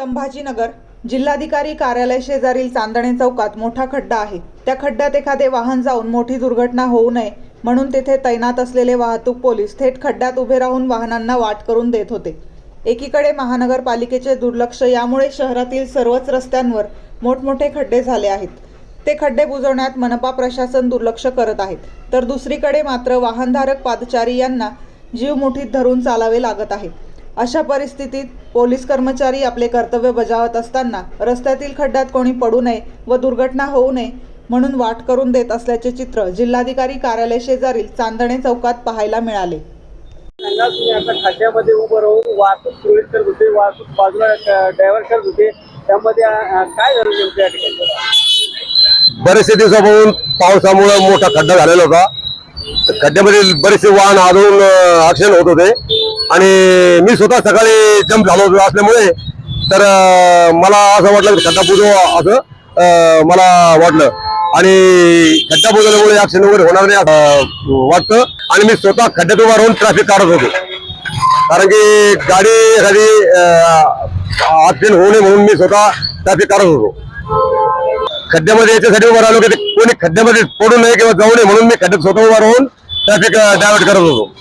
संभाजीनगर जिल्हाधिकारी कार्यालय शेजारील चांदणे चौकात मोठा खड्डा आहे. त्या खड्ड्यात एखादे वाहन जाऊन मोठी दुर्घटना होऊ नये म्हणून तेथे तैनात असलेले वाहतूक पोलीस थेट खड्ड्यात उभे राहून वाहनांना वाट करून देत होते. एकीकडे महानगरपालिकेचे दुर्लक्ष यामुळे शहरातील सर्वच रस्त्यांवर मोठमोठे खड्डे झाले आहेत. ते खड्डे बुजवण्यात मनपा प्रशासन दुर्लक्ष करत आहेत. तर दुसरीकडे मात्र वाहनधारक पादचारी यांना जीव मुठीत धरून चालावे लागत आहे. अशा परिस्थितीत पोलीस कर्मचारी आपले कर्तव्य बजावत असताना रस्त्यातील खड्ड्यात कोणी पडू नये व दुर्घटना होऊ नये म्हणून वाट करून देत असल्याचे चित्र जिल्हाधिकारी कार्यालय शेजारील चांदणे चौकात पाहायला मिळाले. सांगा तुम्ही आता खड्ड्यामध्ये उभं राहून वाहतूक सुरळीत करत होते वाहतूक बाजूला ड्रायव्हर करत होते. त्यामध्ये काय झालं नेमकं या ठिकाणी? बरेचसे दिवसापासून पावसामुळे मोठा खड्डा झालेला होता. खड्ड्यामध्ये बरेचसे वाहन आदळून ऍक्सिडेंट होत होते. आणि मी स्वतः सकाळी जम्प झालो असल्यामुळे तर मला असं वाटलं की खड्डा पुजो असं मला वाटलं. आणि खड्डा बुजवल्यामुळे ऍक्सिडेंट वगैरे होणार नाही वाटतं. आणि मी स्वतः खड्ड्यात उभा राहून ट्रॅफिक काढत होतो. कारण की गाडी एखादी ऍक्सिडेंट होऊ नये म्हणून मी स्वतः ट्रॅफिक काढत होतो. खड्ड्यामध्ये याच्यासाठी उभा राहिलो की ते कोणी खड्ड्यामध्ये पडू नये किंवा जाऊ नये म्हणून मी खड्ड्यात स्वतः उभा राहून ट्रॅफिक डायव्हर्ट करत होतो.